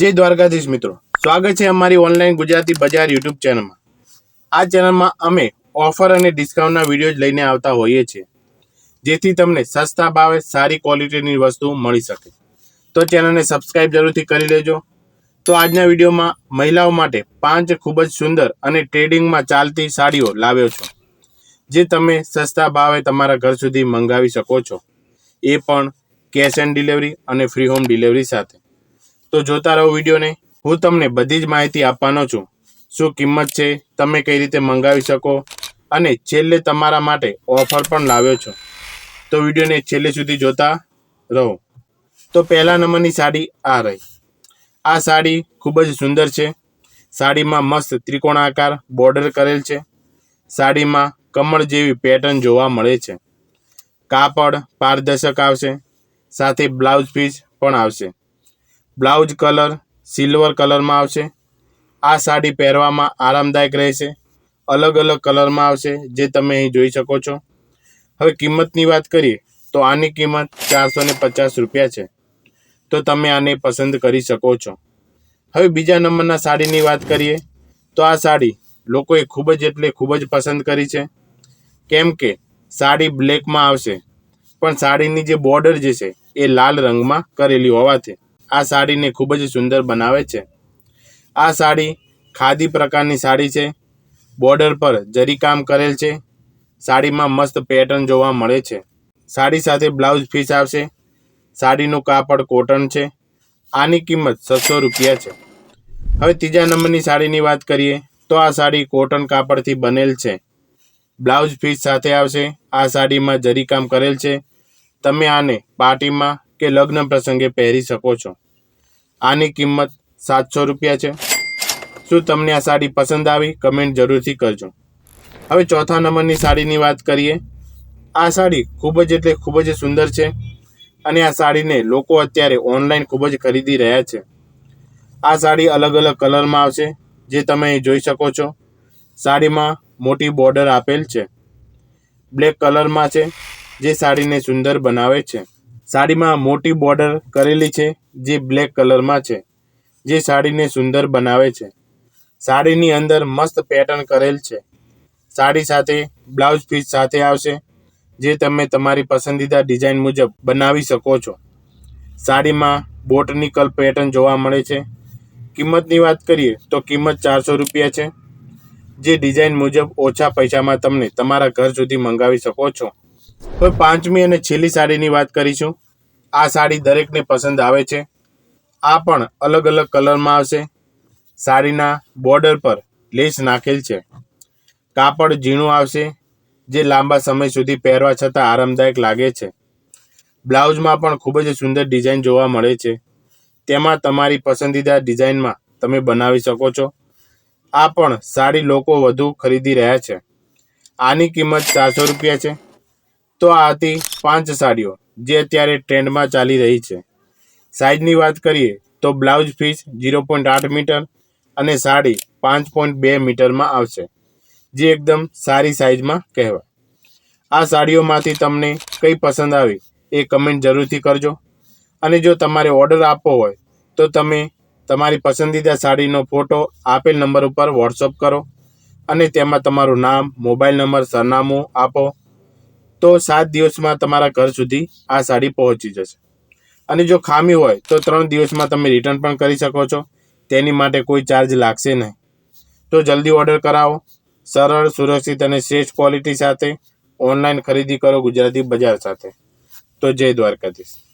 જય દ્વારકાધીશ મિત્રો. સ્વાગત છે અમારી ઓનલાઈન ગુજરાતી બજાર યુટ્યુબ ચેનલમાં. આ ચેનલમાં અમે ઓફર અને ડિસ્કાઉન્ટના વીડિયો લઈને આવતા હોઈએ છીએ. જેથી તમને સસ્તા ભાવે સારી ક્વોલિટીની વસ્તુ મળી શકે. તો ચેનલને સબસ્ક્રાઇબ જરૂરથી કરી લેજો. તો આજના વિડીયોમાં મહિલાઓ માટે પાંચ ખૂબ જ સુંદર અને ટ્રેડિંગમાં ચાલતી સાડીઓ લાવ્યો છું. જે તમે સસ્તા ભાવે તમારા ઘર સુધી મંગાવી શકો છો. એ પણ કેશ ઓન ડિલિવરી અને ફ્રી હોમ ડિલિવરી સાથે. તો જોતા રહો વિડીયોને. હું તમને બધી જ માહિતી આપવાનો છું. શું કિંમત છે, તમે કઈ રીતે મંગાવી શકો અને છેલ્લે તમારા માટે ઓફર પણ લાવ્યો છું. તો વિડીયોને છેલ્લે સુધી જોતા રહો. તો પહેલા નંબરની સાડી આ રહી. આ સાડી ખૂબ જ સુંદર છે. સાડીમાં મસ્ત ત્રિકોણાકાર બોર્ડર કરેલ છે. સાડીમાં કમળ જેવી પેટર્ન જોવા મળે છે. કાપડ પારદર્શક આવશે. સાથે બ્લાઉઝ પીસ પણ આવશે. બ્લાઉઝ કલર, સિલ્વર કલરમાં આવશે. આ સાડી પહેરવામાં આરામદાયક રહેશે. અલગ અલગ કલરમાં આવશે, જે તમે અહીં જોઈ શકો છો. હવે કિંમતની વાત કરીએ, તો આની કિંમત ચારસો ને પચાસ રૂપિયા છે. તો તમે આને પસંદ કરી શકો છો. હવે બીજા નંબરના સાડીની વાત કરીએ, તો આ સાડી લોકોએ ખૂબ જ એટલે ખૂબ જ પસંદ કરી છે. કેમ કે સાડી બ્લેકમાં આવશે, પણ સાડીની જે બોર્ડર જે છે, એ લાલ રંગમાં કરેલી હોવાથી. આ સાડીને ખૂબ જ સુંદર બનાવે છે. આ સાડી ખાદી પ્રકારની સાડી છે. બોર્ડર પર જરીકામ કરેલ છે. સાડીમાં મસ્ત પેટર્ન જોવા મળે છે. સાડી સાથે બ્લાઉઝ પીસ આવશે. સાડીનું કાપડ કોટન છે. આની કિંમત છસો રૂપિયા છે. હવે ત્રીજા નંબરની સાડીની વાત કરીએ તો આ સાડી કોટન કાપડથી બનેલ છે. બ્લાઉઝ પીસ સાથે આવશે. આ સાડીમાં જરીકામ કરેલ છે. તમે આને પાર્ટીમાં કે લગ્ન પ્રસંગે પહેરી શકો છો? આની કિંમત સાતસો રૂપિયા છે. શું તમને આ સાડી પસંદ આવી? કમેન્ટ જરૂરથી કરજો. હવે ચોથા નંબરની સાડીની વાત કરીએ. આ સાડી ખૂબ જ એટલે ખૂબ જ સુંદર છે અને આ સાડીને લોકો અત્યારે ઓનલાઈન ખૂબ જ ખરીદી રહ્યા છે. આ સાડી અલગ અલગ કલરમાં આવશે, જે તમે જોઈ શકો છો. સાડીમાં મોટી બોર્ડર આપેલ છે. બ્લેક કલરમાં છે, જે સાડીને સુંદર બનાવે છે. સાડીમાં મોટી બોર્ડર કરેલી છે, જે બ્લેક કલરમાં છે, જે સાડીને સુંદર બનાવે છે. સાડીની અંદર મસ્ત પેટર્ન કરેલ છે. સાડી સાથે બ્લાઉઝ પીસ સાથે આવશે, જે તમે તમારી પસંદીદા ડિઝાઇન મુજબ બનાવી શકો છો. સાડીમાં બોટનિકલ પેટર્ન જોવા મળે છે. કિંમતની વાત કરીએ તો કિંમત ચારસો રૂપિયા છે, જે ડિઝાઇન મુજબ ઓછા પૈસામાં તમને તમારા ઘર સુધી મંગાવી શકો છો. હવે પાંચમી અને છેલ્લી સાડીની વાત કરીશું. આ સાડી દરેકને પસંદ આવે છે. આ પણ અલગ અલગ કલરમાં આવશે. સાડીના બોર્ડર પર લેસ નાખેલ છે. કાપડ ઝીણું આવશે, જે લાંબા સમય સુધી પહેરવા છતાં આરામદાયક લાગે છે. બ્લાઉઝમાં પણ ખૂબ જ સુંદર ડિઝાઇન જોવા મળે છે. તેમાં તમારી પસંદીદા ડિઝાઇનમાં તમે બનાવી શકો છો. આ પણ સાડી લોકો વધુ ખરીદી રહ્યા છે. આની કિંમત ચારસો રૂપિયા છે. તો આ હતી પાંચ સાડીઓ, જે અત્યારે ટ્રેન્ડમાં ચાલી રહી છે. સાઇઝની વાત કરીએ તો બ્લાઉઝ પીસ ઝીરો પોઈન્ટ આઠ મીટર અને સાડી પાંચ પોઈન્ટ બે મીટરમાં આવશે, જે એકદમ સારી સાઇઝમાં કહેવાય. આ સાડીઓમાંથી તમને કઈ પસંદ આવી એ કમેન્ટ જરૂરથી કરજો. અને જો તમારે ઓર્ડર આપવો હોય તો તમે તમારી પસંદીદા સાડીનો ફોટો આપેલ નંબર ઉપર વોટ્સઅપ કરો અને તેમાં તમારું નામ, મોબાઈલ નંબર, સરનામું આપો. તો સાત દિવસમાં તમારા ઘર સુધી આ સાડી પહોંચી જશે. અને જો ખામી હોય, તો ત્રણ દિવસમાં તમે રિટર્ન પણ કરી શકો છો. તેની માટે કોઈ ચાર્જ લાગશે નહીં. તો જલ્દી ઓર્ડર કરાવો. સરળ, સુરક્ષિત અને શ્રેષ્ઠ ક્વોલિટી સાથે ઓનલાઈન ખરીદી કરો ગુજરાતી બજાર સાથે. તો જય દ્વારકાધીશ.